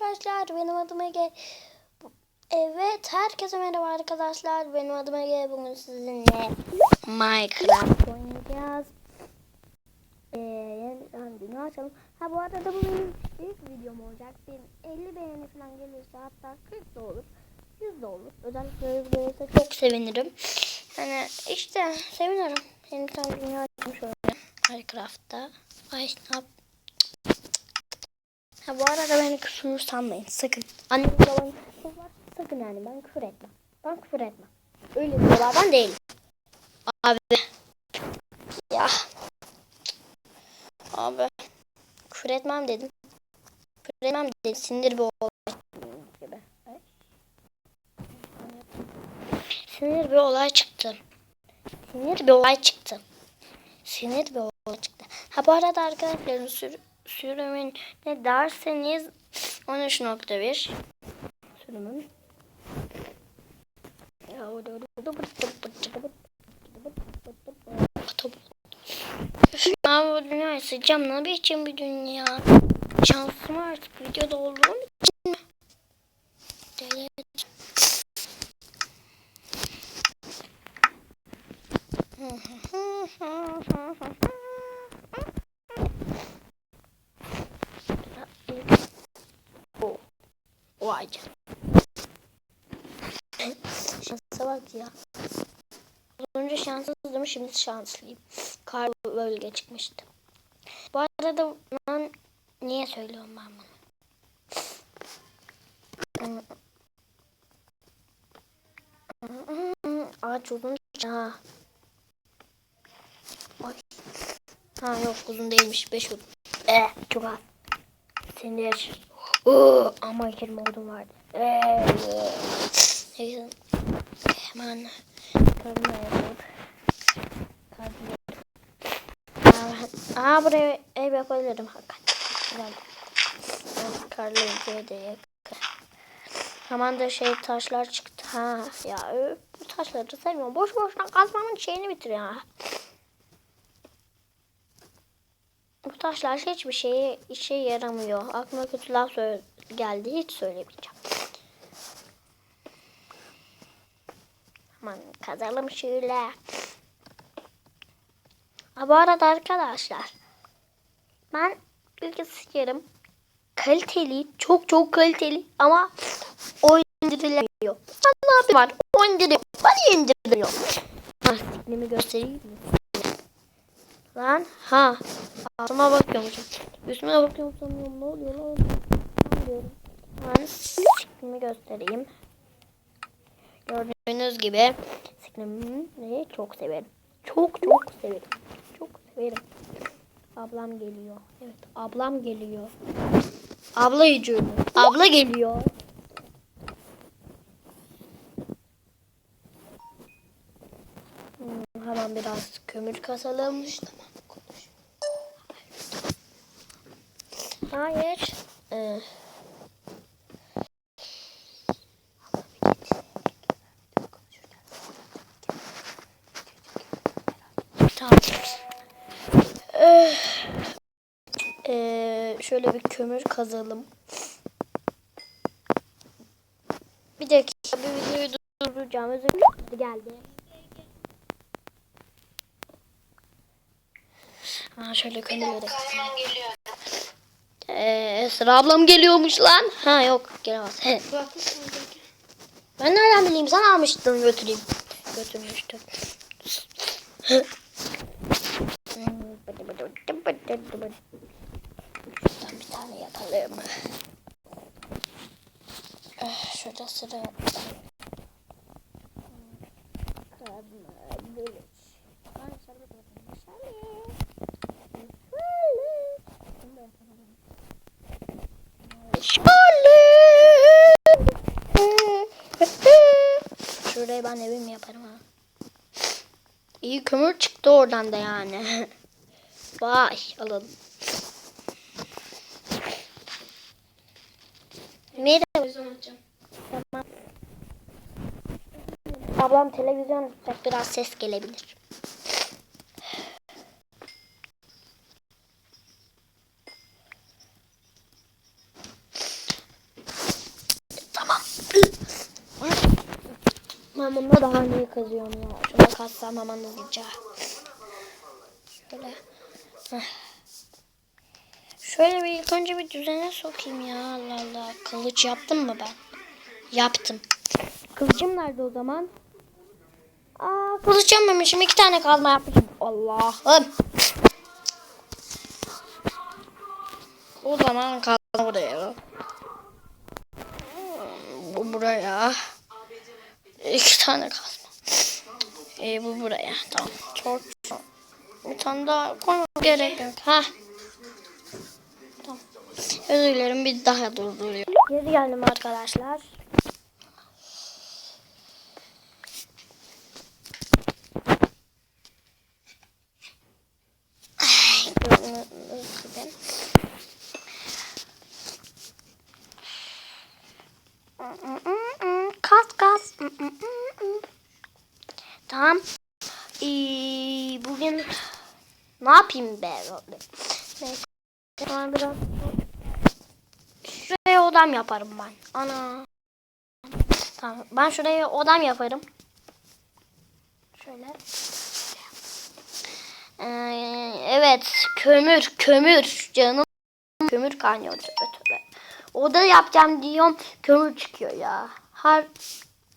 arkadaşlar benim adım Ege. Evet herkese merhaba arkadaşlar benim adım Ege. Bugün sizinle Minecraft oynayacağız. Ee, dünya açalım. Ha bu arada bu benim ilk videom olacak. Benim 50 beğeni falan gelirse hatta 40 da olur. 100 de olur. Özellikle 100 gelirse çok sevinirim. Yani işte sevinirim. Yeniden dünya açmış oynayacağım Minecraft'ta. Ay ne yap Ha bu arada beni küfür sanmayın sakın. Annem babam küfür var sakın yani ben küfür etmem. Ben küfür etmem. Öyle diyorlardan değilim. Abi. Ya. Abi. Küfür etmem dedim. Küfür etmem dedim. Sinir bir olay. Sinir bir olay çıktı. Sinir bir olay çıktı. Sinir bir olay çıktı. Ha bu arada arkadaşlar sür sürümün ne derseniz 13.1 sürümün ya bu dünyayı sıcağım ne biçim bir dünya şansım artık videoda olduğum için mi? Deli. O. Canına. Şansa bak ya. Önce şanssızdım şimdi şanslıyım. Kar bölge çıkmıştı. Bu arada ben niye söylüyorum ben bunu? Ağaç uzun. Ha. Ay. Ha yok uzun değilmiş. Beş uzun. Eh çok az. Sinir. Ama iki modum vardı. Ee. Hemen karnına yapıp karnına Aa buraya ev yapabilirim hakikaten. Karlı de yakın. Hemen de şey taşlar çıktı. Ha ya bu taşları sevmiyorum. Boş boşuna kazmanın şeyini bitir ya. Bu taşlar hiçbir şeye işe yaramıyor. Aklıma kötü laf geldi. Hiç söylemeyeceğim. Aman kazalım şöyle. Ha, bu arada arkadaşlar. Ben bilgisayarım kaliteli. Çok çok kaliteli. Ama indirilemiyor. Ne yapayım var? Oyun indiriliyor. Bana indiriliyor. Siklimi göstereyim mi? Lan ha. Altıma bakıyormuşum. Üstüme bakıyorum sanıyorum. Ne oluyor lan? Ne diyorum? Ben siklimi göstereyim. Gördüğünüz gibi siklimi çok severim. Çok çok severim. Çok severim. Ablam geliyor. Evet ablam geliyor. Abla yücüğüm. Abla geliyor. Hmm, hemen biraz kömür kasalım. Hayır. Ee, tamam. Ee, ee, şöyle bir kömür kazalım. Bir dakika bir videoyu durduracağım. Özür dilerim. geldi. Ha şöyle Kamyon geliyor. Ee, Esra ablam geliyormuş lan. Ha yok gelemez. Ben nereden bileyim sen almıştın götüreyim. Götürmüştüm. Bir tane yapalım. Şurada sıra Şuraya ben evimi yaparım ha. İyi kömür çıktı oradan da yani. Vay alalım. Tamam. Ablam televizyon tutacak biraz ses gelebilir. Ben bunda daha neyi kazıyorum ya. Şuna kazsam hemen hızlıca. Şöyle. Heh. Şöyle bir ilk önce bir düzene sokayım ya. Allah Allah. Kılıç yaptım mı ben? Yaptım. Kılıcım nerede o zaman? Aa kılıç yapmamışım. iki tane kazma yapmışım. Allah'ım. O zaman kazma buraya. Bu buraya. İki tane kazma. Ee, bu buraya. Tamam. Çok çok. Bir tane daha koymam gerek yok. Ha. Tamam. Özür dilerim bir daha durduruyor. Geri geldim arkadaşlar. Ay, gördüğünüz gibi. Kas kas. Tamam. Ee, bugün ne yapayım be? Neyse. Sonra biraz şuraya odam yaparım ben. Ana. Tamam. Ben şuraya odam yaparım. Şöyle. Ee, evet. Kömür. Kömür. Canım. Kömür kaynıyor. Tövbe tövbe. Oda yapacağım diyorum. Kömür çıkıyor ya. Her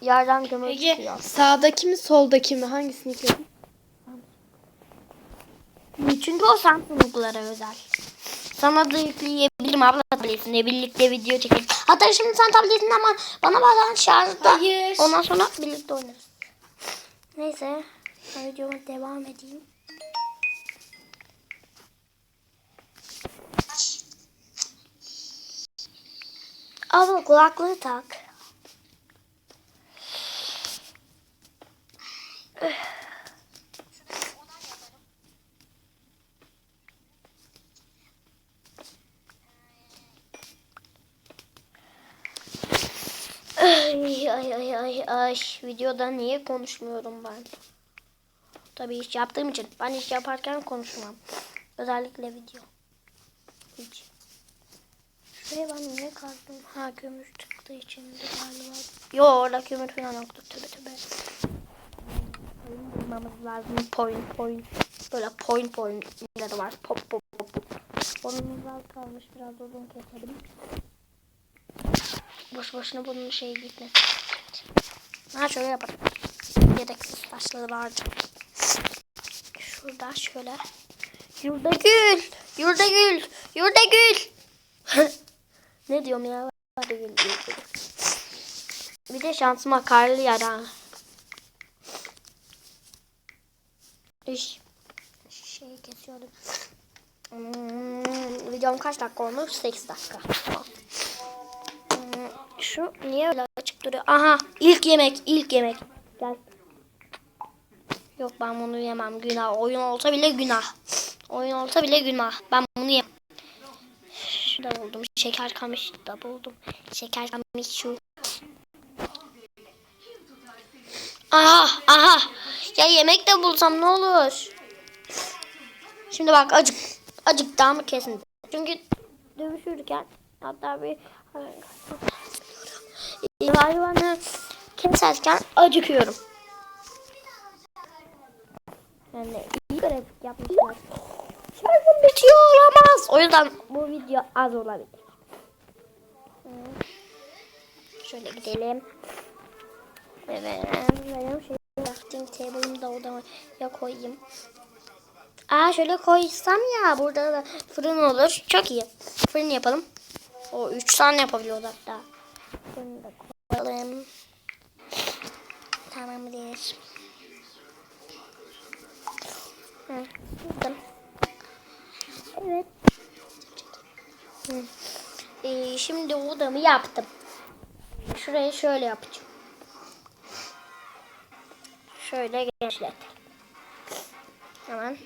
yerden kömür Ege çıkıyor. sağdaki mi soldaki mi hangisini yıkadın? Çünkü o Samsung'lara özel. Sana da yükleyebilirim abla tabletine birlikte video çekelim. Hatta şimdi sen tabletini ama bana bazen şarjda. Hayır. Ondan sonra birlikte oynarız. Neyse. Videoma devam edeyim. Abla kulaklığı tak. Ay ay ay. Videoda niye konuşmuyorum ben? Tabii iş yaptığım için. Ben iş yaparken konuşmam. Özellikle video. Hiç. Şuraya ben niye kazdım? Ha kömür çıktığı için de galiba. Yo orada kömür falan yoktu. Tövbe tövbe. Oyun bulmamız lazım. Point point. Böyle point pointleri var. Pop pop pop. Onun az kalmış. Biraz odun keselim. Boş boşuna bunun şeyi gitmesin. Ha şöyle yapalım. Gereksiz taşları harca. Şurada şöyle. Yurda gül. Yurda gül. Yurda gül. ne diyorum ya? Hadi gül. Bir de şansıma karlı yara. İş. Şey kesiyorum. Hmm, videom kaç dakika olmuş? 8 dakika. Şu niye öyle duruyor? Aha ilk yemek ilk yemek. Gel. Yok ben bunu yemem günah. Oyun olsa bile günah. Oyun olsa bile günah. Ben bunu yemem. Şurada buldum. Şeker kamış da buldum. Şeker kamış şu. Aha aha. Ya yemek de bulsam ne olur. Şimdi bak acık. Acık daha mı kesin? Çünkü dövüşürken hatta bir hayvanı keserken acıkıyorum. Yani iyi grafik yapmışlar. Şarjım bitiyor olamaz. O yüzden bu video az olabilir. Hmm. Şöyle gidelim. Evet. Benim şey crafting table'ımı da odaya koyayım. Aa şöyle koysam ya burada da fırın olur. Çok iyi. Fırın yapalım. O 3 tane yapabiliyoruz hatta. Fırını da koyalım. Tamamdır. Yaptım. Evet. Hı. Ee, şimdi odamı yaptım. Şurayı şöyle yapacağım. Şöyle genişlet. Hemen.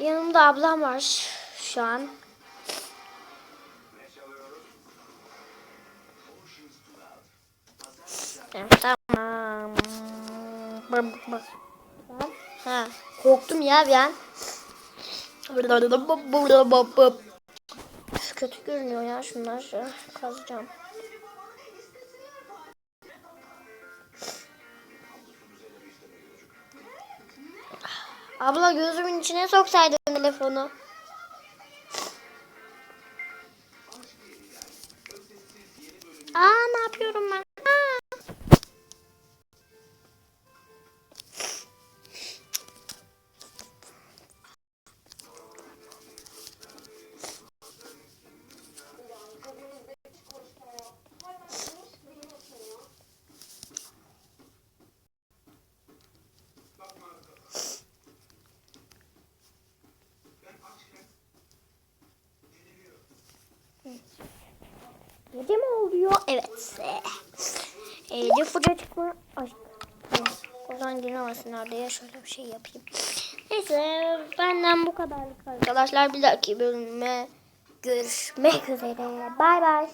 Yanımda ablam var şu an. Evet, tamam. Bır. Ha, korktum ya bir an. kötü görünüyor ya şunlar. Kazacağım. Abla gözümün içine soksaydın telefonu. Oluyor? Evet. Elif fırça çıkma. Ay. O zaman dinlemesinler diye şöyle bir şey yapayım. Neyse benden bu kadarlık arkadaşlar. Bir dahaki bölüme görüşmek üzere. Bay bay.